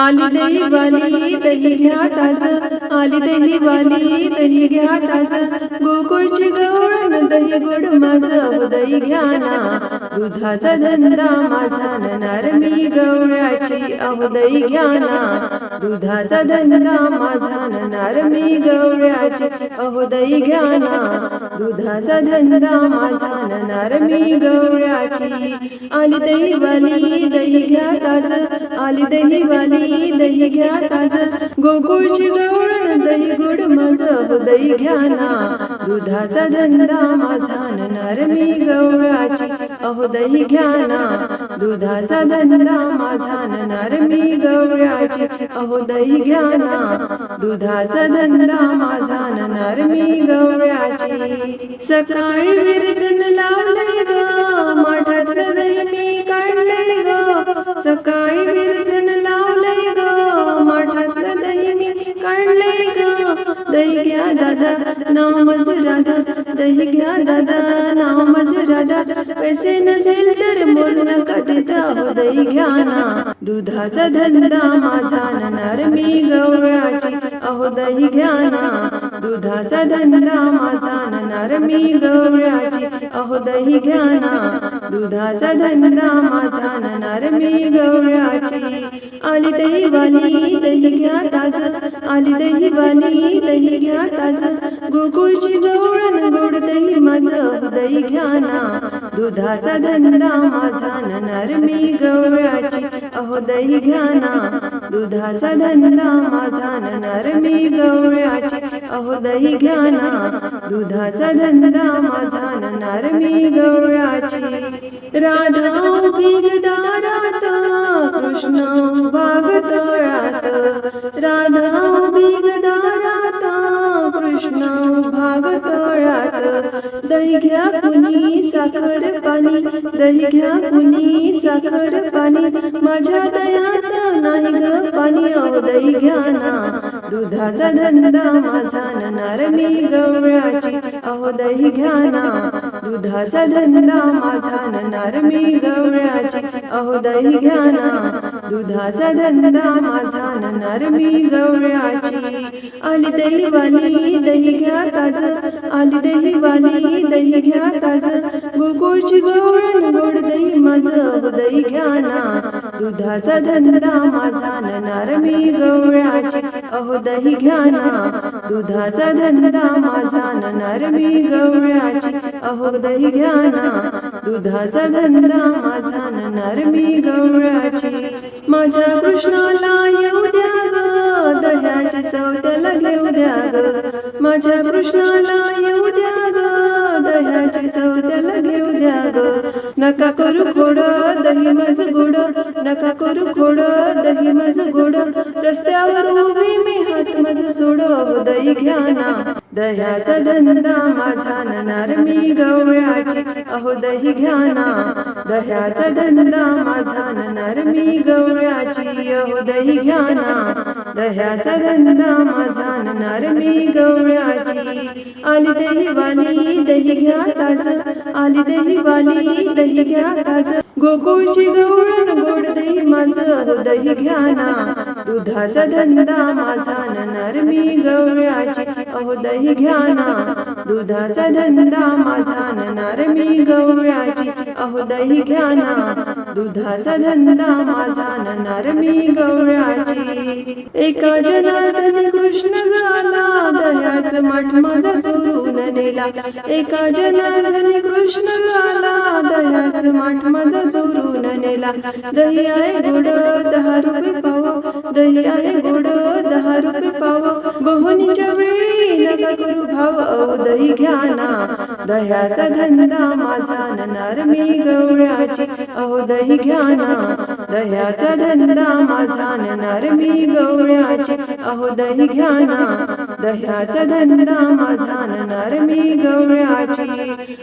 आली दही वाली दही घ्या ताज. आली दही वाली दही घ्या ताज. गोकुळची गवळण दही गोड माझं दही घ्या ना. दुधाचा धंदा माझा नणार मी गवळ्याची अहो दही घ्या ना. दुधाचा धंदा माझा नणार मी गवळ्याची अहो दही घ्या ना. दुधाचा धंदा माझा नणार मी गवळ्याची आली दही वाली दही घ्या ताज. आली दही वाली दही घ्या ताज. गोकुळची गवळण दही गोड माझ. हो, दही घ्या ना. दुधाचा धंदा माझा नणार मी गवळाची अहो दही घ्या ना. दुधाचा धंदा माझा नणार मी गवऱ्याची अहो दही घ्या ना दुधाचा धंदा माझा नणार मी गवळ्याची सकाळी विरजन लावले ग माठातलं दही मी काढले ग. सकाळी विरजन लावले ग माठातलं दही मी काढले ग. दही घ्या दादा नाव मज राधा. दही घ्या दादा नाव मज राधा. पैसे नसेल तर बोल नका घ्याना. दुधाचा धंदा माझा नणार मी गवळाची अहो घ्याना. दुधाचा धंदा माझा नणार मी गवळाची अहो घ्याना. दुधाचा धंदा माझा नणार मी गवळाची. आली दही वाली दही घ्या ताज. आली दही वाली दही घ्या ताज. गोकुळची गवळण गोड दही माझं दही घ्याना. दुधाचा धंदा माझा नणार मी गवळाची. अहो दही घ्या ना. दुधाचा धंदा माझा नणार मी गवळाची. अहो दही घ्या ना. दुधाचा धंदा माझा नणार मी गवळाची. राधा उभी दारात कृष्ण भागतळात राधा दही घ्या कुणी साखर पाणी. दही घ्या कुणी साखर पाणी. माझ्या दयात नाही ग पाणी अहो दही घ्या ना. दुधाचा धंदा माझा नणार मी गवळाची. अहो दही घ्या ना. दुधाचा धंदा माझा नणार मी गवळाची. अहो दही घ्या ना. दुधाचा धंदा माझा नणार मी गवळाची आली दही वाली दही घ्या ताज. आली दही वाली दही घ्या ताज. गोकुळची गवळण गोड दही माझं दही घ्या ना. दुधाचा धंदा माझा नणार मी गवळाची अहो दही घ्या ना. दुधाचा धंदा माझा नणार मी गवळाची अहो दही घ्या ना. दुधाचा धंदा माझा नणार मी गवळाची माझ्या कृष्णाला येऊ द्या ग दह्याची चव त्याला घेऊ द्या ग. माझ्या कृष्णाला येऊ द्या ग दह्याची चव त्याला घेऊ द्या ग. नका करू खोड दही माझं गोड. नका करू खोड दही माझं गोड. रस्त्यावर उभी मी हात माझं सोड दही घ्या ना. दह्याचा धंदा माझा नणार मी गवळ्याची. अहो दही घ्या ना. दह्याचा धंदा माझा नणार मी गवळ्याची. अहो दही घ्या ना. दह्याचा धंदा माझा नणार मी गवळ्याची. आली दही वाली दही घ्या ताज. आली दही वाली दही घ्या ताज. गोकुळची गवळण गोड दही माझं दही घ्या ना. दुधाचा धंदा माझा नणार मी गवळ्याची. अहो दही घ्या ना. दुधाचा धंदा माझा नणार मी गवळ्याची. अहो दही घ्या ना. दुधाचा धंदा माझा नणार मी गवळ्याची. एका जनार्दन कृष्ण गाला दह्याच माठ माझा चोरून दिला. एका जनार्दन कृष्ण गाला दह्याच माठ माझा चोरून नेला. दही आहे गोड दहा रुपये पाव. दही आहे गोड दहा रुपये पाव. बहुनीच्या वेळी नका करू भाव. दही घ्या ना. दह्याचा धंदा माझा नणार मी गवळ्याची. अहो दही घ्या ना. दह्याचा धंदा माझा नणार मी गवळ्याची. अहो दही घ्या ना. दह्याचा धंदा माझा नणार मी गवळ्याची.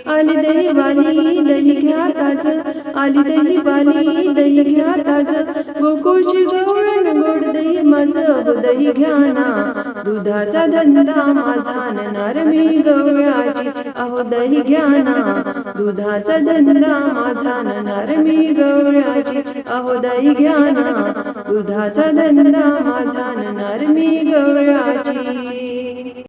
आली दही वाली दही घ्या ताज. आली दही वाली दही घ्या ताज. गोकुळची गवळण गोड दही माझं दही घ्या ना. दुधाचा धंदा माझा नणार मी गवळ्याची. अहो दही घ्या ना. दुधाचा धंदा माझा नणार मी गवळ्याची. अहो दही घ्या ना. दुधाचा धंदा माझा नरमी गवळाची.